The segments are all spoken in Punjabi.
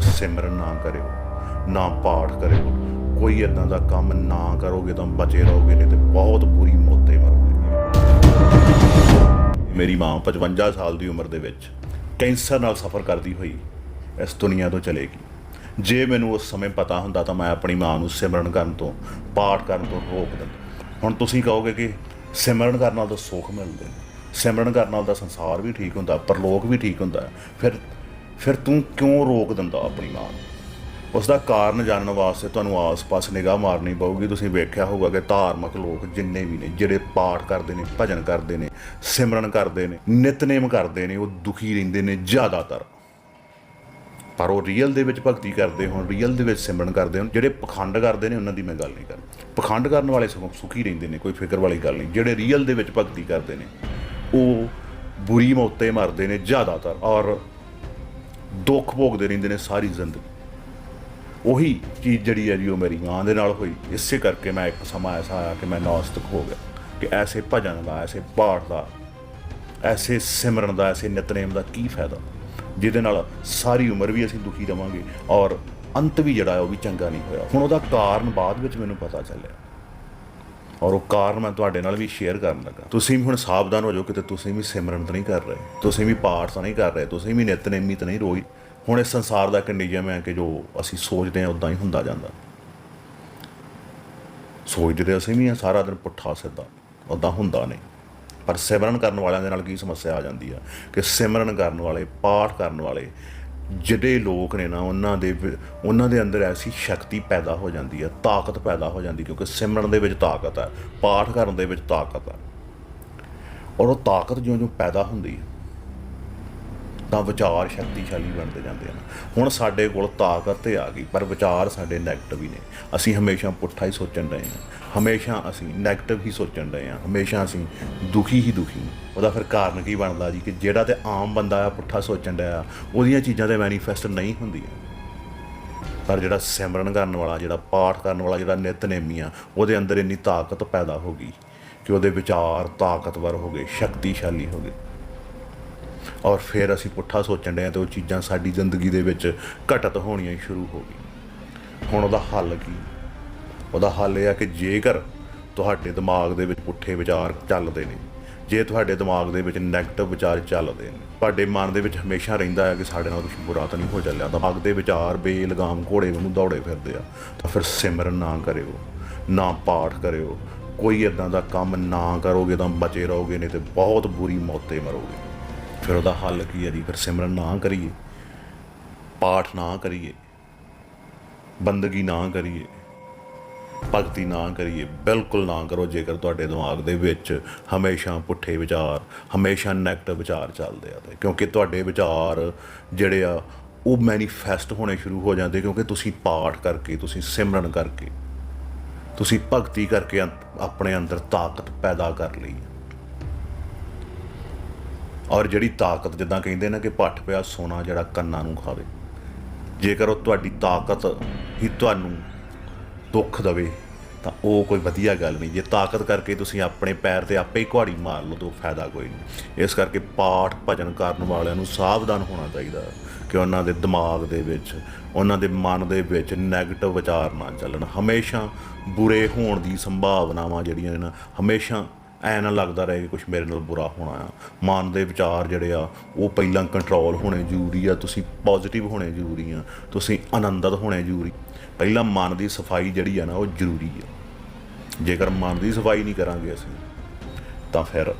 ਸਿਮਰਨ ਨਾ ਕਰਿਓ, ਨਾ ਪਾਠ ਕਰਿਓ। ਕੋਈ ਇਦਾਂ ਦਾ ਕੰਮ ਨਾ ਕਰੋਗੇ ਤਾਂ ਬਚੇ ਰਹੋਗੇ, ਨਹੀਂ ਤੇ ਬਹੁਤ ਬੁਰੀ ਮੌਤੇ ਮਰੋਗੇ ਮੇਰੀ ਮਾਂ 55 ਸਾਲ ਦੀ ਉਮਰ ਦੇ ਵਿੱਚ ਕੈਂਸਰ ਨਾਲ ਸਫਰ ਕਰਦੀ ਹੋਈ ਇਸ ਦੁਨੀਆ ਤੋਂ ਚਲੇਗੀ। ਜੇ ਮੈਨੂੰ ਉਸ ਸਮੇਂ ਪਤਾ ਹੁੰਦਾ ਤਾਂ ਮੈਂ ਆਪਣੀ ਮਾਂ ਨੂੰ ਸਿਮਰਨ ਕਰਨ ਤੋਂ, ਪਾਠ ਕਰਨ ਤੋਂ ਰੋਕ ਦਿੰਦਾ। ਹੁਣ ਤੁਸੀਂ ਕਹੋਗੇ ਕਿ ਸਿਮਰਨ ਕਰਨ ਨਾਲ ਤਾਂ ਸੁੱਖ ਮਿਲਦੇ ਨੇ। ਸਿਮਰਨ ਕਰਨ ਨਾਲ ਤਾਂ ਸੰਸਾਰ ਵੀ ਠੀਕ ਹੁੰਦਾ, ਪਰਲੋਕ ਵੀ ਠੀਕ ਹੁੰਦਾ। ਫਿਰ ਫਿਰ ਤੂੰ ਕਿਉਂ ਰੋਕ ਦਿੰਦਾ ਆਪਣੀ ਮਾਂ ਨੂੰ? ਉਸ ਦਾ ਕਾਰਨ ਜਾਣਨ ਵਾਸਤੇ ਤੁਹਾਨੂੰ ਆਸ-ਪਾਸ ਨਿਗਾਹ ਮਾਰਨੀ ਪਊਗੀ। ਤੁਸੀਂ ਵੇਖਿਆ ਹੋਊਗਾ ਕਿ ਧਾਰਮਿਕ ਲੋਕ ਜਿੰਨੇ ਵੀ ਨੇ, ਜਿਹੜੇ ਪਾਠ ਕਰਦੇ ਨੇ, ਭਜਨ ਕਰਦੇ ਨੇ, ਸਿਮਰਨ ਕਰਦੇ ਨੇ, ਨਿਤਨੇਮ ਕਰਦੇ ਨੇ, ਉਹ ਦੁਖੀ ਰਹਿੰਦੇ ਨੇ ਜ਼ਿਆਦਾਤਰ। ਪਰ ਉਹ ਰੀਅਲ ਦੇ ਵਿੱਚ ਭਗਤੀ ਕਰਦੇ ਹੋਣ ਰੀਅਲ ਦੇ ਵਿੱਚ ਸਿਮਰਨ ਕਰਦੇ ਹੋਣ, ਜਿਹੜੇ ਪਖੰਡ ਕਰਦੇ ਨੇ, ਉਹਨਾਂ ਦੀ ਮੈਂ ਗੱਲ ਨਹੀਂ ਕਰਦਾ ਪਖੰਡ ਕਰਨ ਵਾਲੇ ਸਗੋਂ ਸੁਖੀ ਰਹਿੰਦੇ ਨੇ, ਕੋਈ ਫਿਕਰ ਵਾਲੀ ਗੱਲ ਨਹੀਂ। ਜਿਹੜੇ ਰੀਅਲ ਦੇ ਵਿੱਚ ਭਗਤੀ ਕਰਦੇ ਨੇ, ਉਹ ਬੁਰੀ ਮੌਤੇ ਮਰਦੇ ਨੇ ਜ਼ਿਆਦਾਤਰ। ਔਰ ਦੁੱਖ ਭੋਗਦੇ ਰਹਿੰਦੇ ਨੇ ਸਾਰੀ ਜ਼ਿੰਦਗੀ। ਉਹੀ ਚੀਜ਼ ਜਿਹੜੀ ਹੈ ਜੀ ਉਹ ਮੇਰੀ ਮਾਂ ਦੇ ਨਾਲ ਹੋਈ। ਇਸੇ ਕਰਕੇ ਮੈਂ ਇੱਕ ਸਮਾਂ ਐਸਾ ਆਇਆ ਕਿ ਮੈਂ ਨਾਸਤਿਕ ਹੋ ਗਿਆ ਕਿ ਐਸੇ ਭਜਨ ਦਾ, ਐਸੇ ਪਾਠ ਦਾ, ਐਸੇ ਸਿਮਰਨ ਦਾ, ਐਸੇ ਨਿਤਨੇਮ ਦਾ ਕੀ ਫਾਇਦਾ? ਜਿਹਦੇ ਨਾਲ ਸਾਰੀ ਉਮਰ ਵੀ ਅਸੀਂ ਦੁਖੀ ਰਵਾਂਗੇ ਔਰ ਅੰਤ ਵੀ ਜਿਹੜਾ ਉਹ ਵੀ ਚੰਗਾ ਨਹੀਂ ਹੋਇਆ। ਹੁਣ ਉਹਦਾ ਕਾਰਨ ਬਾਅਦ ਵਿੱਚ ਮੈਨੂੰ ਪਤਾ ਚੱਲਿਆ। ਔਰ ਉਹ ਕਾਰਨ ਮੈਂ ਤੁਹਾਡੇ ਨਾਲ ਵੀ ਸ਼ੇਅਰ ਕਰਨ ਲੱਗਾ। ਤੁਸੀਂ ਵੀ ਹੁਣ ਸਾਵਧਾਨ ਹੋ ਜਾਓ, ਕਿਤੇ ਤੁਸੀਂ ਵੀ ਸਿਮਰਨ ਤਾਂ ਨਹੀਂ ਕਰ ਰਹੇ। ਤੁਸੀਂ ਵੀ ਪਾਠ ਤਾਂ ਨਹੀਂ ਕਰ ਰਹੇ। ਤੁਸੀਂ ਵੀ ਨਿਤਨੇਮੀ ਤਾਂ ਨਹੀਂ ਰੋਈ। ਹੁਣ ਇਸ ਸੰਸਾਰ ਦਾ ਇੱਕ ਹੈ ਕਿ ਜੋ ਅਸੀਂ ਸੋਚਦੇ ਹਾਂ ਉਦਾਂ ਹੀ ਹੁੰਦਾ ਜਾਂਦਾ। ਸੋਚਦੇ ਤਾਂ ਅਸੀਂ ਵੀ ਹਾਂ, ਸਾਰਾ ਦਿਨ ਪੁੱਠਾ ਸਿੱਧਾ। ਉਦਾਂ ਹੁੰਦਾ ਨਹੀਂ। ਪਰ ਸਿਮਰਨ ਕਰਨ ਵਾਲਿਆਂ ਦੇ ਨਾਲ ਕੀ ਸਮੱਸਿਆ ਆ ਜਾਂਦੀ ਆ? ਕਿ ਸਿਮਰਨ ਕਰਨ ਵਾਲੇ, ਪਾਠ ਕਰਨ ਵਾਲੇ ਜਿਹੜੇ ਲੋਕ ਨੇ ਨਾ, ਉਹਨਾਂ ਦੇ ਉਹਨਾਂ ਦੇ ਅੰਦਰ ਐਸੀ ਸ਼ਕਤੀ ਪੈਦਾ ਹੋ ਜਾਂਦੀ ਹੈ ਤਾਕਤ ਪੈਦਾ ਹੋ ਜਾਂਦੀ, ਕਿਉਂਕਿ ਸਿਮਰਨ ਦੇ ਵਿੱਚ ਤਾਕਤ ਹੈ ਪਾਠ ਕਰਨ ਦੇ ਵਿੱਚ ਤਾਕਤ ਹੈ ਔਰ ਉਹ ਤਾਕਤ ਜਿਉਂ-ਜਿਉਂ ਪੈਦਾ ਹੁੰਦੀ ਹੈ ਤਾਂ ਵਿਚਾਰ ਸ਼ਕਤੀਸ਼ਾਲੀ ਬਣਦੇ ਜਾਂਦੇ ਹਨ। ਹੁਣ ਸਾਡੇ ਕੋਲ ਤਾਕਤ ਤੇ ਆ ਗਈ, ਪਰ ਵਿਚਾਰ ਸਾਡੇ 네ਗੇਟਿਵ ਹੀ ਨੇ। ਅਸੀਂ ਹਮੇਸ਼ਾ ਪੁੱਠਾ ਹੀ ਸੋਚਣ ਰਹੇ ਹਾਂ। ਹਮੇਸ਼ਾ ਅਸੀਂ 네ਗੇਟਿਵ ਹੀ ਸੋਚਣ ਰਹੇ ਹਾਂ। ਹਮੇਸ਼ਾ ਅਸੀਂ ਦੁਖੀ ਹੀ ਦੁਖੀ ਉਹਦਾ ਫਿਰ ਕਾਰਨ ਕੀ ਬਣਦਾ ਜੀ? ਕਿ ਜਿਹੜਾ ਤੇ ਆਮ ਬੰਦਾ ਆ, ਪੁੱਠਾ ਸੋਚਣ ਡਿਆ, ਉਹਦੀਆਂ ਚੀਜ਼ਾਂ ਤੇ ਮੈਨੀਫੈਸਟ ਨਹੀਂ ਹੁੰਦੀਆਂ। ਪਰ ਜਿਹੜਾ ਸਿਮਰਨ ਕਰਨ ਵਾਲਾ, ਜਿਹੜਾ ਪਾਠ ਕਰਨ ਵਾਲਾ, ਜਿਹੜਾ ਨਿਤਨੇਮੀ ਆ, ਉਹਦੇ ਅੰਦਰ ਇੰਨੀ ਤਾਕਤ ਪੈਦਾ ਹੋ ਗਈ ਕਿ ਉਹਦੇ ਵਿਚਾਰ ਤਾਕਤਵਰ ਹੋ ਗਏ, ਸ਼ਕਤੀਸ਼ਾਲੀ ਹੋ ਗਏ। ਔਰ ਫਿਰ ਅਸੀਂ ਪੁੱਠਾ ਸੋਚਣ ਡਏ ਹਾਂ ਤੇ ਉਹ ਚੀਜ਼ਾਂ ਸਾਡੀ ਜ਼ਿੰਦਗੀ ਦੇ ਵਿੱਚ ਘਟਤ ਹੋਣੀਆਂ ਸ਼ੁਰੂ ਹੋ ਗਈਆਂ। ਹੁਣ ਉਹਦਾ ਹੱਲ ਕੀ? ਉਹਦਾ ਹੱਲ ਇਹ ਆ ਕਿ ਜੇਕਰ ਤੁਹਾਡੇ ਦਿਮਾਗ ਦੇ ਵਿੱਚ ਪੁੱਠੇ ਵਿਚਾਰ ਚੱਲਦੇ ਨੇ, ਜੇ ਤੁਹਾਡੇ ਦਿਮਾਗ ਦੇ ਵਿੱਚ 네ਗੇਟਿਵ ਵਿਚਾਰ ਚੱਲਦੇ ਨੇ, ਤੁਹਾਡੇ ਮਨ ਦੇ ਵਿੱਚ ਹਮੇਸ਼ਾ ਰਹਿੰਦਾ ਹੈ ਕਿ ਸਾਡੇ ਨਾਲ ਕੁਝ ਬੁਰਾ ਤਾਂ ਨਹੀਂ ਹੋ ਚੱਲਿਆ, ਦਿਮਾਗ ਦੇ ਵਿਚਾਰ ਬੇਲਗਾਮ ਘੋੜੇ ਵਾਂਗੂ ਦੌੜੇ ਫਿਰਦੇ ਆ, ਤਾਂ ਫਿਰ ਸਿਮਰਨ ਨਾ ਕਰਿਓ, ਨਾ ਪਾਠ ਕਰਿਓ, ਕੋਈ ਇਦਾਂ ਦਾ ਕੰਮ ਨਾ ਕਰੋਗੇ ਤਾਂ ਬਚੇ ਰਹੋਗੇ, ਨਹੀਂ ਤੇ ਬਹੁਤ ਬੁਰੀ ਮੌਤੇ ਮਰੋਗੇ। ਫਿਰ ਉਹਦਾ ਹੱਲ ਕੀ ਹੈ ਜੀ? ਫਿਰ ਸਿਮਰਨ ਨਾ ਕਰੀਏ, ਪਾਠ ਨਾ ਕਰੀਏ, ਬੰਦਗੀ ਨਾ ਕਰੀਏ, ਭਗਤੀ ਨਾ ਕਰੀਏ, ਬਿਲਕੁਲ ਨਾ ਕਰੋ, ਜੇਕਰ ਤੁਹਾਡੇ ਦਿਮਾਗ ਦੇ ਵਿੱਚ ਹਮੇਸ਼ਾ ਪੁੱਠੇ ਵਿਚਾਰ, ਹਮੇਸ਼ਾ ਨੈਗੇਟਿਵ ਵਿਚਾਰ ਚੱਲਦੇ ਆ ਤੇ, ਕਿਉਂਕਿ ਤੁਹਾਡੇ ਵਿਚਾਰ ਜਿਹੜੇ ਆ, ਉਹ ਮੈਨੀਫੈਸਟ ਹੋਣੇ ਸ਼ੁਰੂ ਹੋ ਜਾਂਦੇ, ਕਿਉਂਕਿ ਤੁਸੀਂ ਪਾਠ ਕਰਕੇ, ਤੁਸੀਂ ਸਿਮਰਨ ਕਰਕੇ, ਤੁਸੀਂ ਭਗਤੀ ਕਰਕੇ ਅੰਤ- ਆਪਣੇ ਅੰਦਰ ਤਾਕਤ ਪੈਦਾ ਕਰ ਲਈ ਔਰ ਜਿਹੜੀ ਤਾਕਤ ਜਿੱਦਾਂ ਕਹਿੰਦੇ ਨੇ ਕਿ ਭੱਠ ਪਿਆ ਸੋਨਾ ਜਿਹੜਾ ਕੰਨਾਂ ਨੂੰ ਖਾਵੇ। ਜੇਕਰ ਉਹ ਤੁਹਾਡੀ ਤਾਕਤ ਹੀ ਤੁਹਾਨੂੰ ਦੁੱਖ ਦਵੇ, ਤਾਂ ਉਹ ਕੋਈ ਵਧੀਆ ਗੱਲ ਨਹੀਂ। ਜੇ ਤਾਕਤ ਕਰਕੇ ਤੁਸੀਂ ਆਪਣੇ ਪੈਰ ਤੇ ਆਪੇ ਹੀ ਕੁਹਾੜੀ ਮਾਰ ਲਓ, ਤਾਂ ਫਾਇਦਾ ਕੋਈ ਨਹੀਂ। ਇਸ ਕਰਕੇ ਪਾਠ ਭਜਨ ਕਰਨ ਵਾਲਿਆਂ ਨੂੰ ਸਾਵਧਾਨ ਹੋਣਾ ਚਾਹੀਦਾ ਕਿ ਉਹਨਾਂ ਦੇ ਦਿਮਾਗ ਦੇ ਵਿੱਚ, ਉਹਨਾਂ ਦੇ ਮਨ ਦੇ ਵਿੱਚ ਨੈਗੇਟਿਵ ਵਿਚਾਰ ਨਾ ਚੱਲਣ। ਹਮੇਸ਼ਾ ਬੁਰੇ ਹੋਣ ਦੀ ਸੰਭਾਵਨਾਵਾਂ ਜਿਹੜੀਆਂ ਨੇ, ਹਮੇਸ਼ਾ ਐ ਨਾ ਲੱਗਦਾ ਰਹੇ ਕਿ ਕੁਝ ਮੇਰੇ ਨਾਲ ਬੁਰਾ ਹੋਣਾ ਆ। ਮਨ ਦੇ ਵਿਚਾਰ ਜਿਹੜੇ ਆ, ਉਹ ਪਹਿਲਾਂ ਕੰਟਰੋਲ ਹੋਣੇ ਜ਼ਰੂਰੀ ਆ, ਤੁਸੀਂ ਪੋਜ਼ਿਟਿਵ ਹੋਣੇ ਜ਼ਰੂਰੀ ਆ, ਤੁਸੀਂ ਆਨੰਦਤ ਹੋਣੇ ਜ਼ਰੂਰੀ। ਪਹਿਲਾਂ ਮਨ ਦੀ ਸਫ਼ਾਈ ਜਿਹੜੀ ਆ ਨਾ, ਉਹ ਜ਼ਰੂਰੀ ਆ। ਜੇਕਰ ਮਨ ਦੀ ਸਫ਼ਾਈ ਨਹੀਂ ਕਰਾਂਗੇ ਅਸੀਂ, ਤਾਂ ਫਿਰ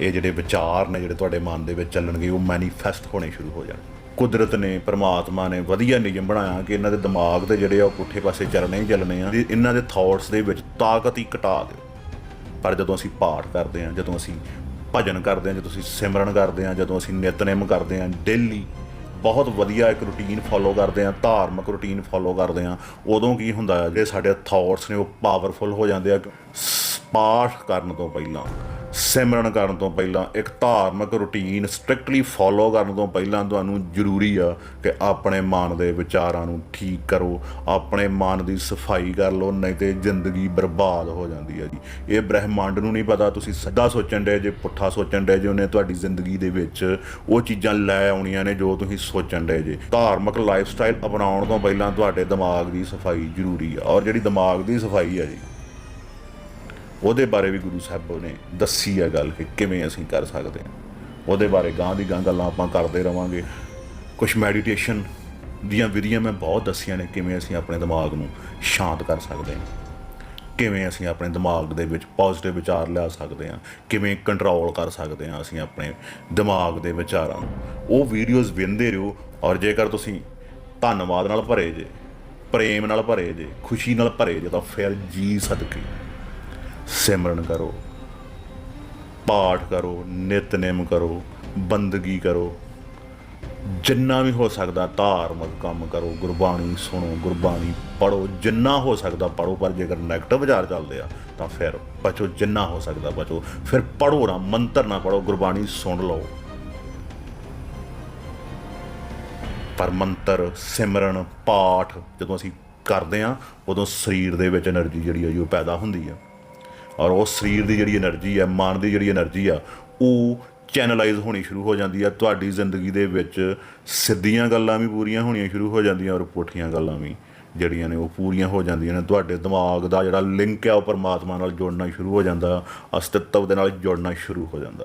ਇਹ ਜਿਹੜੇ ਵਿਚਾਰ ਨੇ ਜਿਹੜੇ ਤੁਹਾਡੇ ਮਨ ਦੇ ਵਿੱਚ ਚੱਲਣਗੇ, ਉਹ ਮੈਨੀਫੈਸਟ ਹੋਣੇ ਸ਼ੁਰੂ ਹੋ ਜਾਣਗੇ ਕੁਦਰਤ ਨੇ, ਪਰਮਾਤਮਾ ਨੇ ਵਧੀਆ ਨਿਯਮ ਬਣਾਇਆ ਕਿ ਇਹਨਾਂ ਦੇ ਦਿਮਾਗ ਤੇ ਜਿਹੜੇ ਆ, ਉਹ ਪੁੱਠੇ ਪਾਸੇ ਚੱਲਣੇ ਹੀ ਚੱਲਣੇ ਆ। ਇਹਨਾਂ ਦੇ ਥਾਟਸ ਦੇ ਵਿੱਚ ਤਾਕਤ ਹੀ ਘਟਾ ਦਿਓ। ਪਰ ਜਦੋਂ ਅਸੀਂ ਪਾਠ ਕਰਦੇ ਹਾਂ, ਜਦੋਂ ਅਸੀਂ ਭਜਨ ਕਰਦੇ ਹਾਂ, ਜਦੋਂ ਅਸੀਂ ਸਿਮਰਨ ਕਰਦੇ ਹਾਂ, ਜਦੋਂ ਅਸੀਂ ਨਿਤਨੇਮ ਕਰਦੇ ਹਾਂ ਡੇਲੀ ਬਹੁਤ ਵਧੀਆ ਇੱਕ ਰੁਟੀਨ ਫੋਲੋ ਕਰਦੇ ਹਾਂ, ਧਾਰਮਿਕ ਰੁਟੀਨ ਫੋਲੋ ਕਰਦੇ ਹਾਂ, ਉਦੋਂ ਕੀ ਹੁੰਦਾ ਹੈ, ਜਿਹੜੇ ਸਾਡੇ ਥਾਟਸ ਨੇ ਉਹ ਪਾਵਰਫੁਲ ਹੋ ਜਾਂਦੇ ਆ, ਪਾਠ ਕਰਨ ਤੋਂ ਪਹਿਲਾਂ। ਸਿਮਰਨ ਕਰਨ ਤੋਂ ਪਹਿਲਾਂ, ਇੱਕ ਧਾਰਮਿਕ ਰੁਟੀਨ ਸਟ੍ਰਿਕਟਲੀ ਫੋਲੋ ਕਰਨ ਤੋਂ ਪਹਿਲਾਂ ਤੁਹਾਨੂੰ ਜ਼ਰੂਰੀ ਆ ਕਿ ਆਪਣੇ ਮਨ ਦੇ ਵਿਚਾਰਾਂ ਨੂੰ ਠੀਕ ਕਰੋ, ਆਪਣੇ ਮਨ ਦੀ ਸਫ਼ਾਈ ਕਰ ਲਓ, ਨਹੀਂ ਤੇ ਜ਼ਿੰਦਗੀ ਬਰਬਾਦ ਹੋ ਜਾਂਦੀ ਹੈ ਜੀ। ਇਹ ਬ੍ਰਹਿਮੰਡ ਨੂੰ ਨਹੀਂ ਪਤਾ, ਤੁਸੀਂ ਸਿੱਧਾ ਸੋਚਣ ਦੇ ਜੇ ਪੁੱਠਾ ਸੋਚਣ ਦੇ ਜੇ ਉਹਨੇ ਤੁਹਾਡੀ ਜ਼ਿੰਦਗੀ ਦੇ ਵਿੱਚ ਉਹ ਚੀਜ਼ਾਂ ਲੈ ਆਉਣੀਆਂ ਨੇ ਜੋ ਤੁਸੀਂ ਸੋਚਣ ਦੇ ਜੇ। ਧਾਰਮਿਕ ਲਾਈਫ ਸਟਾਈਲ ਅਪਣਾਉਣ ਤੋਂ ਪਹਿਲਾਂ ਤੁਹਾਡੇ ਦਿਮਾਗ ਦੀ ਸਫ਼ਾਈ ਜ਼ਰੂਰੀ ਆ, ਔਰ ਜਿਹੜੀ ਦਿਮਾਗ ਦੀ ਸਫ਼ਾਈ ਆ ਜੀ ਉਹਦੇ ਬਾਰੇ ਵੀ ਗੁਰੂ ਸਾਹਿਬ ਨੇ ਦੱਸੀ ਆ ਗੱਲ ਕਿ ਕਿਵੇਂ ਅਸੀਂ ਕਰ ਸਕਦੇ ਹਾਂ। ਉਹਦੇ ਬਾਰੇ ਗਾਂ ਦੀ ਗਾਂ ਗੱਲਾਂ ਆਪਾਂ ਕਰਦੇ ਰਵਾਂਗੇ। ਕੁਝ ਮੈਡੀਟੇਸ਼ਨ ਦੀਆਂ ਵਿਧੀਆਂ ਮੈਂ ਬਹੁਤ ਦੱਸੀਆਂ ਨੇ ਕਿਵੇਂ ਅਸੀਂ ਆਪਣੇ ਦਿਮਾਗ ਨੂੰ ਸ਼ਾਂਤ ਕਰ ਸਕਦੇ ਹਾਂ। ਕਿਵੇਂ ਅਸੀਂ ਆਪਣੇ ਦਿਮਾਗ ਦੇ ਵਿੱਚ ਪੋਜ਼ਿਟਿਵ ਵਿਚਾਰ ਲਿਆ ਸਕਦੇ ਹਾਂ। ਕਿਵੇਂ ਕੰਟਰੋਲ ਕਰ ਸਕਦੇ ਹਾਂ ਅਸੀਂ ਆਪਣੇ ਦਿਮਾਗ ਦੇ ਵਿਚਾਰਾਂ ਨੂੰ। ਉਹ ਵੀਡੀਓਜ਼ ਵੇਖਦੇ ਰਹੋ ਔਰ ਜੇਕਰ ਤੁਸੀਂ ਧੰਨਵਾਦ ਨਾਲ ਭਰੇ ਜੇ, ਪ੍ਰੇਮ ਨਾਲ ਭਰੇ ਜੇ, ਖੁਸ਼ੀ ਨਾਲ ਭਰੇ ਜੇ, ਤਾਂ ਫਿਰ ਜੀ ਸਦਕੇ। ਸਿਮਰਨ ਕਰੋ। ਪਾਠ ਕਰੋ, ਨਿਤਨੇਮ ਕਰੋ, ਬੰਦਗੀ ਕਰੋ। ਜਿੰਨਾ ਵੀ ਹੋ ਸਕਦਾ ਧਾਰਮਿਕ ਕੰਮ ਕਰੋ, ਗੁਰਬਾਣੀ ਸੁਣੋ, ਗੁਰਬਾਣੀ ਪੜੋ ਜਿੰਨਾ ਹੋ ਸਕਦਾ ਪੜੋ ਪਰ ਜੇਕਰ ਨੈਗਟਿਵ ਵਿਚਾਰ ਚੱਲਦੇ ਆ, ਤਾਂ ਫਿਰ ਬਚੋ, ਜਿੰਨਾ ਹੋ ਸਕਦਾ ਬਚੋ। ਫਿਰ ਪੜੋ ਨਾ, ਮੰਤਰ ਨਾ ਪੜੋ ਗੁਰਬਾਣੀ ਸੁਣ ਲਓ। ਪਰ ਮੰਤਰ, ਸਿਮਰਨ, ਪਾਠ ਜਦੋਂ ਅਸੀਂ ਕਰਦੇ ਆ, ਉਦੋਂ ਸਰੀਰ ਦੇ ਵਿੱਚ એનર્ਜੀ ਜਿਹੜੀ ਆ ਉਹ ਪੈਦਾ ਹੁੰਦੀ ਆ। ਔਰ ਉਹ ਸਰੀਰ ਦੀ ਜਿਹੜੀ એનર્ਜੀ ਹੈ, ਮਨ ਦੀ ਜਿਹੜੀ એનર્ਜੀ ਆ, ਉਹ ਚੈਨਲਾਈਜ਼ ਹੋਣੀ ਸ਼ੁਰੂ ਹੋ ਜਾਂਦੀ ਆ। ਤੁਹਾਡੀ ਜ਼ਿੰਦਗੀ ਦੇ ਵਿੱਚ ਸਿੱਧੀਆਂ ਗੱਲਾਂ ਵੀ ਪੂਰੀਆਂ ਹੋਣੀਆਂ ਸ਼ੁਰੂ ਹੋ ਜਾਂਦੀਆਂ ਔਰ ਪੁੱਠੀਆਂ ਗੱਲਾਂ ਵੀ ਜਿਹੜੀਆਂ ਨੇ ਉਹ ਪੂਰੀਆਂ ਹੋ ਜਾਂਦੀਆਂ ਨੇ। ਤੁਹਾਡੇ ਦਿਮਾਗ ਦਾ ਜਿਹੜਾ ਲਿੰਕ ਹੈ ਉਹ ਪਰਮਾਤਮਾ ਨਾਲ ਜੁੜਨਾ ਸ਼ੁਰੂ ਹੋ ਜਾਂਦਾ, ਅਸਤਿਤਵ ਦੇ ਨਾਲ ਜੁੜਨਾ ਸ਼ੁਰੂ ਹੋ ਜਾਂਦਾ।